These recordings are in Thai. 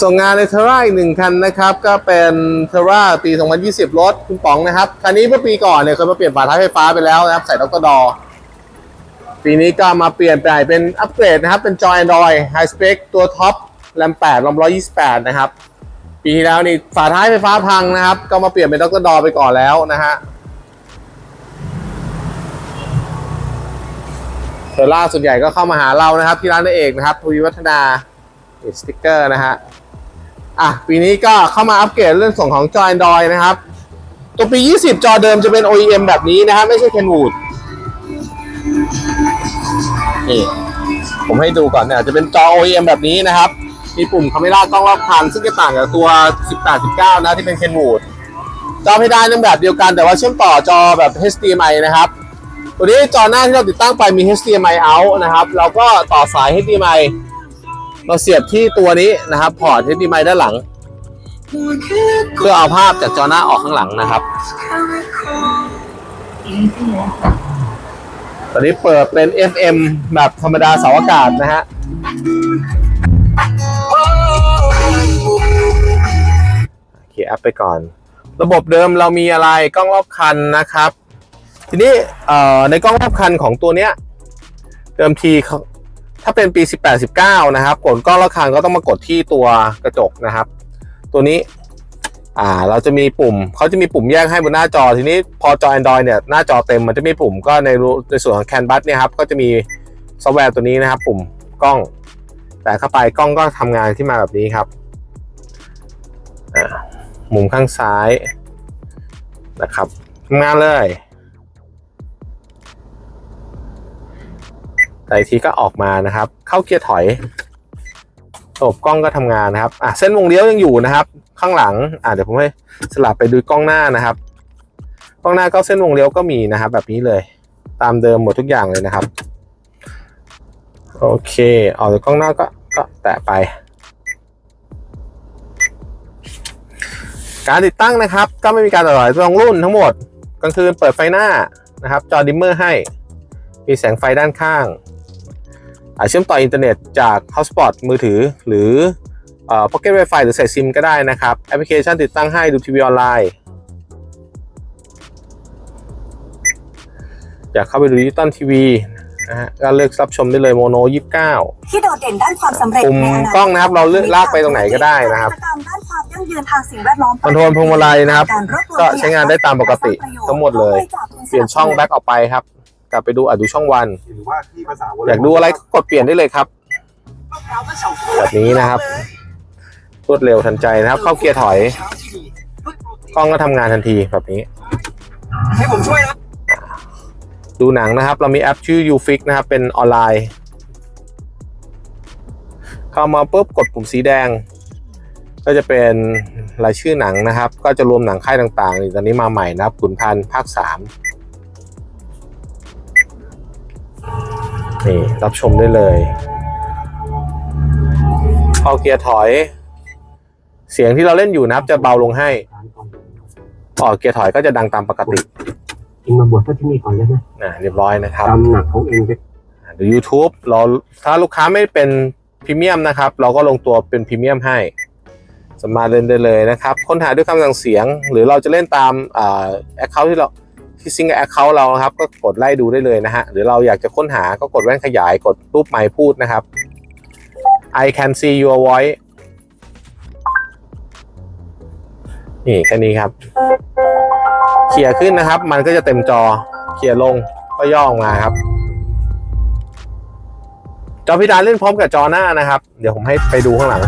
ส่งงานในเทราอีกหนึ่งคันนะครับ ก็เป็นเทราปี 2020 รถคุณป๋องนะครับ คันนี้เมื่อปีก่อนเนี่ยเคยมาเปลี่ยนฝาท้ายไฟฟ้าไปแล้วนะครับ ใส่ดรดอ ปีนี้ก็มาเปลี่ยนไปเป็นอัปเกรดนะครับ เป็นจอ Android High Spec ตัวท็อปแรม8รอม128 นะครับ ปีที่แล้วนี่ฝาท้ายไฟฟ้าพังนะครับ ก็มาเปลี่ยนเป็นดรดอไปก่อนแล้วนะฮะเทอร่าส่วนใหญ่ก็เข้ามาหาเรานะครับ ที่ร้านนายเอกนะครับทวีวัฒนาสติ๊กเกอร์นะฮะ อะปีนี้ก็เข้ามาอัปเกรดเรื่องส่งของจอ Android นะครับ ตัวปี 20 จอเดิมจะเป็น OEM แบบนี้นะครับไม่ใช่ Kenwood นี่ผมให้ดูก่อนเนี่ยจะเป็นจอ OEM แบบนี้นะครับ มีปุ่มคาเมล่ากล้องรอบคัน ซึ่งจะต่างกับตัว 18 19 นะที่เป็น Kenwood จอเพดานยังแบบเดียวกันแต่ว่าเชื่อมต่อจอแบบ HDMI นะครับ ตัวนี้จอหน้าที่เราติดตั้งไปมี HDMI out นะครับ เราก็ต่อสาย HDMI มาเสียบที่ตัวนี้นะครับ พอร์ต HDMI ด้านหลัง เพื่อเอาภาพจากจอหน้าออกข้างหลังนะครับ ตอนนี้เปิดเป็น FM แบบธรรมดาเสาอากาศนะฮะโอเคอัพไปก่อน ระบบเดิมเรามีอะไรกล้องรอบคันนะครับ ทีนี้ในกล้องรอบคันของตัวเนี้ยเดิมที ถ้าเป็นปี 18 19 นะครับ กดกล้องรอบคันก็ต้องมากดที่ตัวกระจกนะครับ ตัวนี้อ่าเราจะมีปุ่มเขาจะมีปุ่มแยกให้บนหน้าจอทีนี้พอจอ Android เนี่ยหน้าจอเต็มมันจะมีปุ่มก็ในในส่วนของ CAN bus เนี่ยครับก็จะมีซอฟต์แวร์ตัวนี้นะครับ ปุ่มกล้อง แต่เข้าไปกล้องก็ทำงานที่มาแบบนี้ครับอ่ามุมข้างซ้ายนะครับทำงานเลย แต่อีกทีก็ออกมานะครับ เข้าเกียร์ถอยระบบกล้องก็ทำงานนะครับอะเส้นวงเลี้ยวยังอยู่นะครับ ข้างหลังอะเดี๋ยวผมให้สลับไปดูกล้องหน้านะครับ กล้องหน้าก็เส้นวงเลี้ยวก็มีนะครับ แบบนี้เลย ตามเดิมหมดทุกอย่างเลยนะครับ โอเคออกจากกล้องหน้าก็ก็แตะไป การติดตั้งนะครับ ก็ไม่มีการต่อสายตรงรุ่นทั้งหมดกลางคืนเปิดไฟหน้านะครับ จอดิมเมอร์ให้ มีแสงไฟด้านข้าง เชื่อมต่ออินเทอร์เน็ตจาก Hotspot มือถือ หรือเอ่อ Pocket Wi-Fi หรือใส่ซิมก็ได้นะครับ แอปพลิเคชันติดตั้งให้ดูทีวีออนไลน์ อยากเข้าไปดูดิจิตอลทีวีนะฮะก็เลือกรับชมได้เลยโมโน 29 ที่โดดเด่นด้านความสำเร็จปุ่มในอนาคตกล้องนะครับ เราเลือกลากไปตรงไหนก็ได้นะครับนวัตกรรมด้านความยั่งยืนทางสิ่งแวดล้อมคอนโทรลพวงมาลัยนะครับ การรวบรวมก็ใช้งานได้ตามปกติทั้งหมดเลย เปลี่ยนช่องแบ็กออกไปครับ กลับไปดูอะดูช่องวัน หรือว่าที่ภาษาอยากดูอะไรก็กดเปลี่ยนได้เลยครับ แบบนี้นะครับ รวดเร็วทันใจนะครับ เข้าเกียร์ถอยกล้องก็ทำงานทันทีแบบนี้ ให้ผมช่วยนะดูหนังนะครับ เรามีแอปชื่อ YouFix นะครับ เป็นออนไลน์ เข้ามาปุ๊บกดปุ่มสีแดง ก็จะเป็นรายชื่อหนังนะครับ ก็จะรวมหนังค่ายต่างๆนี่ตอนนี้มาใหม่นะครับขุนพันธ์ภาค 3 นี่รับชมได้เลยเข้าเกียร์ถอย เสียงที่เราเล่นอยู่นะครับจะเบาลงให้ออกเกียร์ถอยก็จะดังตามปกติเองมาบวชที่นี่ก่อนได้ไหมนะเรียบร้อยนะครับตามหนักของเองไปหรือ YouTube เราถ้าลูกค้าไม่เป็นพรีเมียมนะครับ เราก็ลงตัวเป็นพรีเมียมให้สามารถเล่นได้เลยนะครับ ค้นหาด้วยคำสั่งเสียง หรือเราจะเล่นตามอ่าแอคเคาท์ที่เรา ที่ซิงกับแอคเคาท์เราครับก็กดไล่ดูได้เลยนะฮะหรือเราอยากจะค้นหาก็กดแว่นขยายกดรูปไมค์พูดนะครับ I can see your voice นี่แค่นี้ครับเคลียขึ้นนะครับ มันก็จะเต็มจอเคลียลงก็ย่อออกมาครับ จอพิดานเล่นพร้อมกับจอหน้านะครับ เดี๋ยวผมให้ไปดูข้างหลัง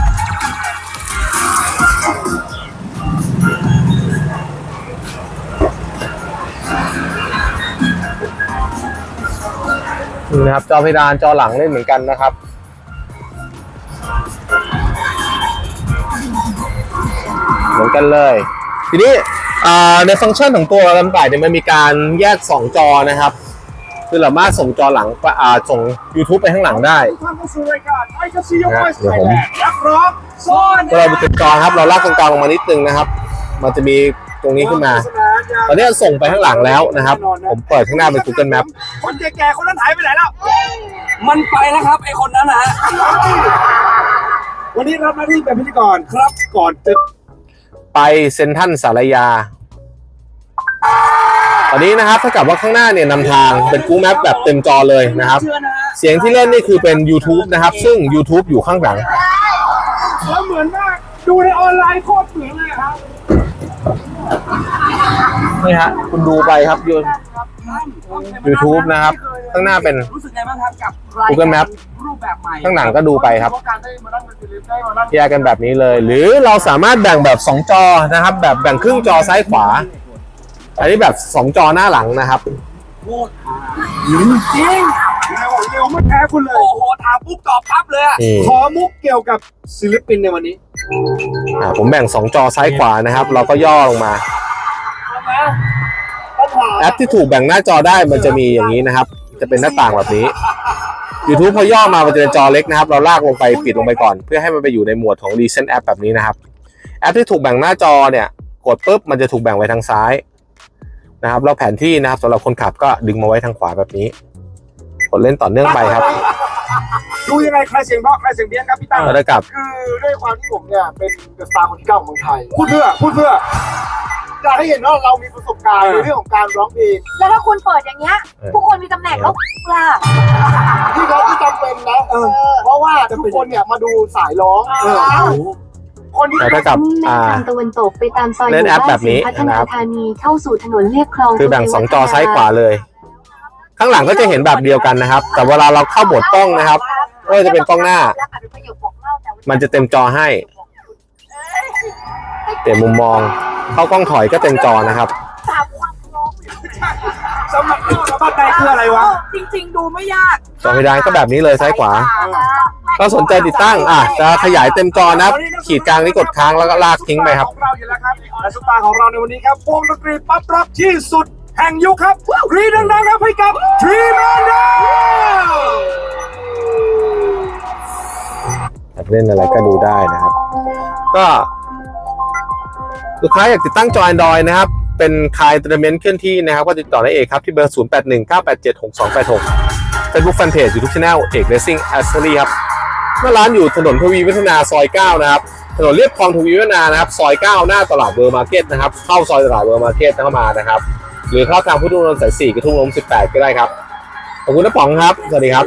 นี่นะครับ จอเพดานจอหลังเล่นเหมือนกันนะครับ เหมือนกันเลย ทีนี้อ่าในฟังก์ชันของตัวลำไต่เนี่ยมันมีการแยก 2 จอนะครับ คือสามารถส่งจอหลังไปอ่าส่ง YouTube ไปข้างหลังได้ทุกท่านเข้าสู่รายการไอ้กระซียนะไวฮะส์เดี๋ยวผมนักร้องซ่อนเวลาดูจุดจอครับ เราลากตรงกลางลงมานิดนึงนะครับ มันจะมีตรงนี้ขึ้นมา ตอนนี้ส่งไปข้างหลังแล้วนะครับ ผมเปิดข้างหน้าเป็น Google Map คนแก่ๆคนนั้นหายไปไหนแล้ว มันไปแล้วครับไอคนนั้นนะฮะวันนี้รับหน้าที่เป็นพิธีกรครับก่อนจะไปเซนทรันสารยา ตอนนี้นะครับถ้ากับว่าข้างหน้าเนี่ยนำทางเป็น Google Map แบบเต็มจอเลยนะครับ เชื่อนะฮะเสียงที่เล่นนี่คือเป็น YouTube นะครับ ซึ่ง YouTube อยู่ข้างหลัง แล้วเหมือนมากดูในออนไลน์โคตรเหมือนเลยครับ นี่ฮะคุณดูไปครับยู YouTube นะครับ ข้างหน้าเป็นรู้สึกไงบ้างครับกับ Google Map รูปแบบใหม่ข้างหลังก็ดูไปครับการได้มานั่งเป็นฟิลิปได้มานั่งแยกกันแบบนี้เลย หรือเราสามารถแบ่งแบบ 2 จอนะครับ แบบแบ่งครึ่งจอซ้ายขวา อันนี้แบบ 2 จอหน้าหลังนะครับโคตรจริงเร็วเร็วไม่แพ้คุณเลย โอ้โหถามปุ๊บตอบปั๊บเลยอะนี่ขอมุกเกี่ยวกับศิลปินในวันนี้ อ่าผมแบ่ง 2 จอซ้ายขวานะครับ เราก็ย่อลงมาแอปที่ถูกแบ่งหน้าจอได้มันจะมีอย่างนี้นะครับ จะเป็นหน้าต่างแบบนี้ YouTube พอย่อมามันจะเป็นจอเล็กนะครับ เราลากลงไปปิดลงไปก่อน เพื่อให้มันไปอยู่ในหมวดของ Recent App แบบนี้นะครับ แอปที่ถูกแบ่งหน้าจอเนี่ยกดปุ๊บมันจะถูกแบ่งไว้ทางซ้ายนะครับแล้วแผนที่นะครับสำหรับคนขับก็ดึงมาไว้ทางขวาแบบนี้กดเล่นต่อเนื่องไปครับ ดูยังไงใครเสียงเพราะใครเสียงเบี้ยนครับพี่ตั้งแล้วจะกลับ คือด้วยความที่ผมเนี่ยเป็นเดอะสตาร์คนที่เก้าของเมืองไทย พูดเพื่อพูดเพื่อ จะให้เห็นว่าเรามีประสบการณ์ในเรื่องของการร้องเพลงแล้วถ้าคุณเปิดอย่างเงี้ยเออทุกคนมีตำแหน่งแล้วล่ะ ที่เขาที่จำเป็นนะเพราะว่าทุกคนเนี่ยมาดูสายร้องคนที่แล้วก็กลับมุ่งหน้าอ่า ทางตะวันตกไปตามซอยเล่นแอปแบบนี้หมู่านศรีพัฒนะนาครับ ธานีเข้าสู่ถนนเรียบคลองคือแบ่งสองจอซ้ายขวาเลย ข้างหลังก็จะเห็นแบบเดียวกันนะครับ แต่เวลาเราเข้าโหมดกล้องนะครับก็จะเป็นกล้องหน้า มันจะเต็มจอให้เปลี่ยนมุมมอง เข้ากล้องถอยก็เต็มจอนะครับสมัครสมัครใจคืออะไรวะ จริง ๆ ดูไม่ยากจอเพดานก็แบบนี้เลยซ้ายขวา ก็สนใจติดตั้งอะจะขยายเต็มจอนะครับ ขีดกลางนี่กดค้างแล้วก็ลากทิ้งไปครับของเราอยู่แล้วครับและซุปตาของเราในวันนี้ครับวงดนตรีป๊อปร็อกที่สุดแห่งยุคครับรีดังๆครับให้กับทรีแมนเดลอยากเล่นอะไรก็ดูได้นะครับ ก็ ลูกค้าอยากติดตั้งจอ Android นะครับ เป็นคายเตอร์เมนต์เคลื่อนที่นะครับ ก็ติดต่อได้เอกครับ ที่เบอร์ 0 8 1 9 8 7 6 2 8 6 Facebook Fanpage YouTube Channel เอก Racing Accessory ครับหน้าร้านอยู่ถนนทวีวัฒนาซอย 9 นะครับ ถนนเรียบคลองทวีวัฒนานะครับ ซอย 9 หน้าตลาดเบอร์มาร์เก็ตนะครับ เข้าซอยตลาดเบอร์มาร์เก็ตเข้ามานะครับ หรือเข้าทางพุทธมณฑลสาย 4กระทุ่งลม18 ก็ได้ครับ ขอบคุณน้าป๋องครับ สวัสดีครับ